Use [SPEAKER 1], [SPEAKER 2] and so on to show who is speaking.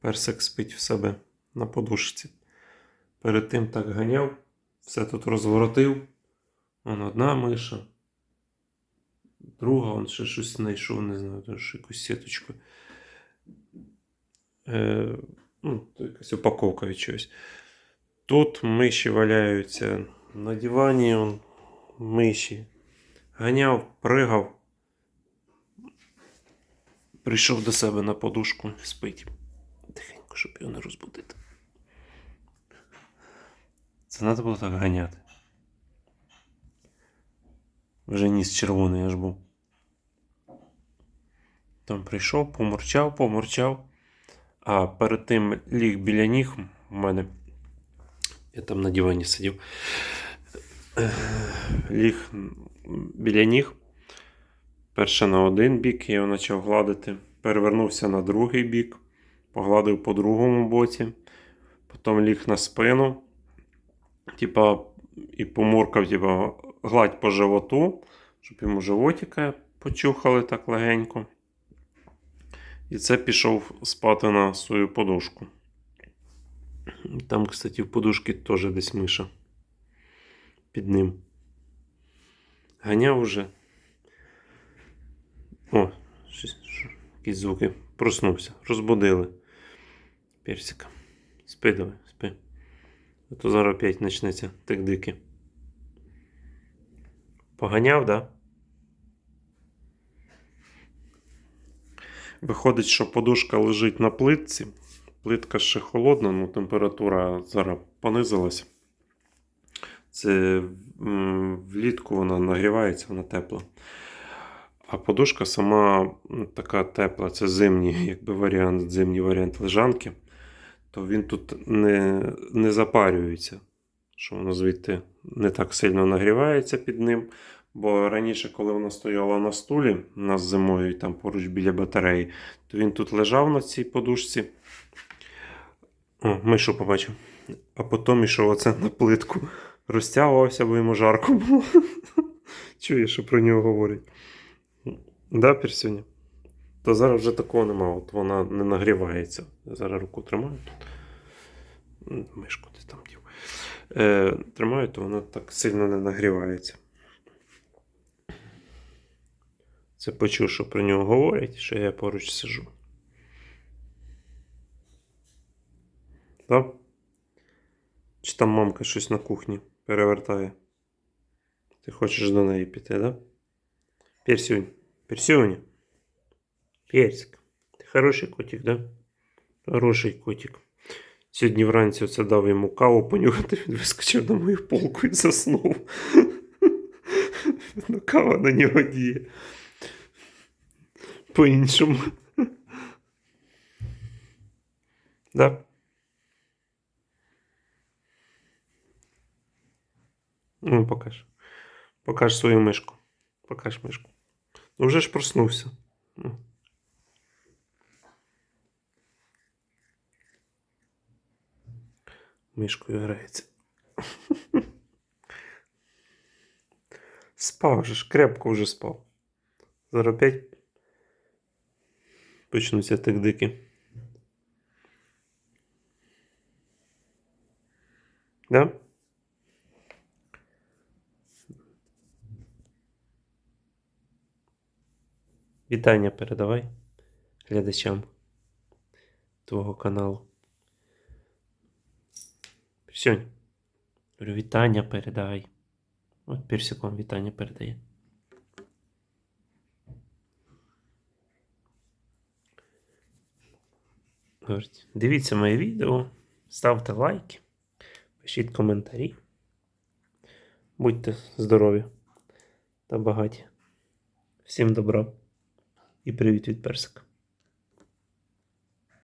[SPEAKER 1] Персик спить в себе на подушці. Перед тим так ганяв, все тут розворотив. Вон одна миша. Друга, он ще щось знайшов, не знаю, теж якусь сіточку. Е, ну, якась упаковка від чогось. Тут миші валяються на дивані, он, миші. Ганяв, пригав. Прийшов до себе на подушку, спить. Щоб його не розбудити. Це треба було так ганяти. Вже ніс червоний аж був. Там прийшов, помурчав, помурчав. А перед тим ліг біля ніг у мене. Я там на дивані сидів. Ліг біля ніг. Перше на один бік, я його почав гладити. Перевернувся на другий бік, погладив по другому боці. Потім ліг на спину. Типа, і помуркав, типа, гладь по животу, щоб йому животика почухали так легенько. І це пішов спати на свою подушку. Там, кстати, в подушці теж десь миша. Під ним. Ганяв уже. О, щось, що, якісь звуки. Проснувся. Розбудили. Персика. Спи давай, спи. А то зараз опять почнеться тик-дики. Поганяв, да? Виходить, що подушка лежить на плитці. Плитка ще холодна, ну температура зараз понизилась. Це влітку вона нагрівається, вона тепла. А подушка сама така тепла, це зимній, якби варіант, зимній варіант лежанки, то він тут не, не запарюється, що воно звідти не так сильно нагрівається під ним. Бо раніше, коли вона стояла на стулі, у нас зимою там поруч біля батареї, то він тут лежав на цій подушці. О, мишу побачив. А потім ішов оце на плитку. Розтягувався, бо йому жарко було. Чуєш, що про нього говорять. Да, Персюня? То зараз вже такого нема, от вона не нагрівається. Я зараз руку тримаю тут. Мишку десь там дів. Е, тримаю, то вона так сильно не нагрівається. Це почув, що про нього говорять, що я поруч сижу. Так? Чи там мамка щось на кухні перевертає? Ти хочеш до неї піти, да? Персюнь. Персюня. Персик. Ти хороший котик, да? Хороший котик. Сьогодні вранці оце дав йому каву понюхати, він вискочив на мою полку і заснув. Ну, кава на нього діє. По-іншому. Да? Ну, покаж. Покаж свою мишку. Покаж мишку. Ну, вже ж проснувся. Мишкою грається. Спав вже ж, крепко вже спав. Зараз опять почнуться тик-дики. Да? Вітання передавай глядачам твого каналу. Говорю, вітання передай. От персиком вітання передає. Говорить, дивіться моє відео, ставте лайки, пишіть коментарі. Будьте здорові та багаті. Всім добра і привіт від персика.